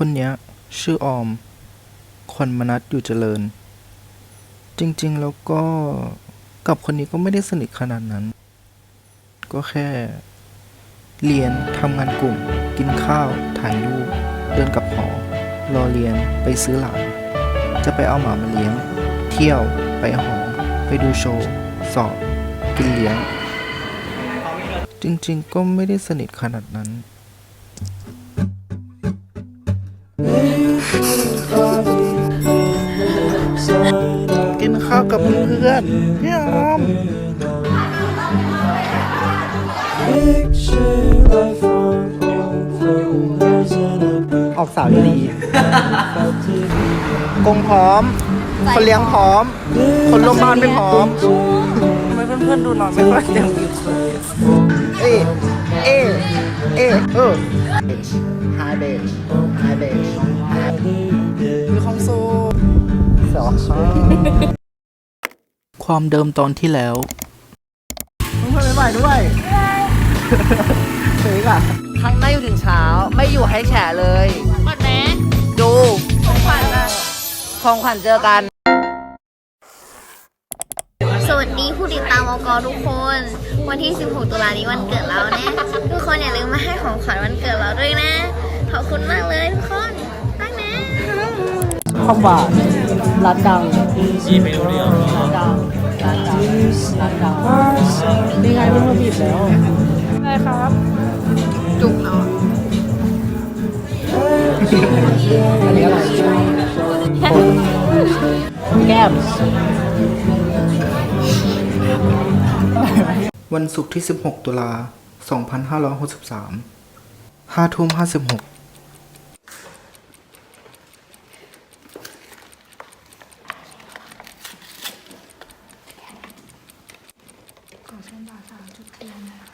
คนเนี้ย ชื่อออม คนมนัดอยู่เจริญ จริง ๆ แล้วก็กับคนนี้ก็ไม่ได้สนิทขนาดนั้น ก็แค่ เรียนทำงานกลุ่ม กินข้าว ถ่ายรูป เดินกับหอ รอเรียน ไปซื้อหลานจะไปเอาหมามาเลี้ยง เที่ยว ไปหอ ไปดูโชว์ สอบ กินเลี้ยง จริง ๆ ก็ไม่ได้สนิทขนาดนั้น เพื่อนพี่ออม ออกสาวดี กงพร้อม คนเลี้ยงพร้อม คนร่วมบ้านไม่พร้อมทำไมเพื่อนๆดูนอนไม่ค่อยเต็มเอเอเอเออไฮเบนไฮเบนมีความสุขสวัสดี ความเดิมตอนที่แล้วเพื่อนๆใหม่ๆด้วยเฮ้ยอะครั้งหน้าอยู่ถึงเช้าไม่อยู่ให้แฉเลยหมดไหมดูของขวัญของขวัญเจอกัน สวัสดีผู้ติดตามอกทุกคน วันที่ 16 ตุลานี้วันเกิดเรานะ ทุกคนอย่าลืมมาให้ของขวัญวันเกิดเราด้วยนะ ขอบคุณมากเลยทุกคนตั้งนะ ความหวานร้านดังยีไปดูเดียวร้า นี่ไงเพิ่มาบีบแล้วได้ครับจุกเนาะอันนี้อร่อยแก้มวันศุกร์ที่ 16 ตุลา 2563 5ทุ่ม56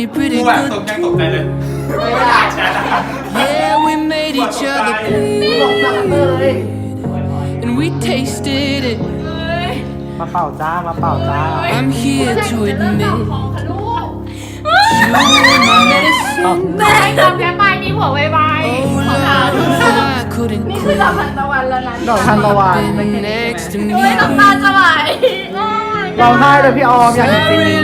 me pretty กูแบบ good. ตกใจตกใจเลย Yeah, we made each other bleed. And we tasted it. มาเป่าจ้า มาเป่าจ้า I'm here to admit. You were my medicine. แม่ทำแค่ปลายนี้หัวไว Oh, love, I couldn't ๆคือ quit. ดอกทานตะวันแล้วนะดอกทานตะวัน Been next to เฮ้ยน้ำตา me. จะไหลร้องไห้เลยพี่ออมอยากเห็นซีนนี้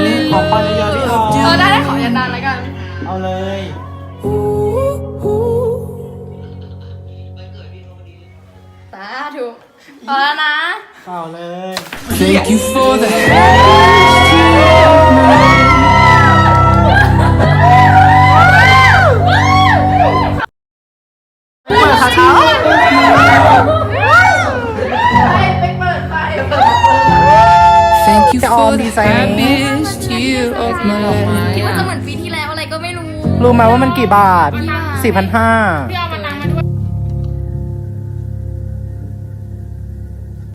สาธุพอแล้วนะ เป่าเลย Thank you for the happiness. เปิดคาถาไปเปิดไฟ Thank you จะออม for ดี the ไซน์นี้ happiest year of my life. คิดว่าจะเหมือนปีที่แล้วอะไรก็ไม่รู้ รู้ไหมว่ามันกี่บาท 4,500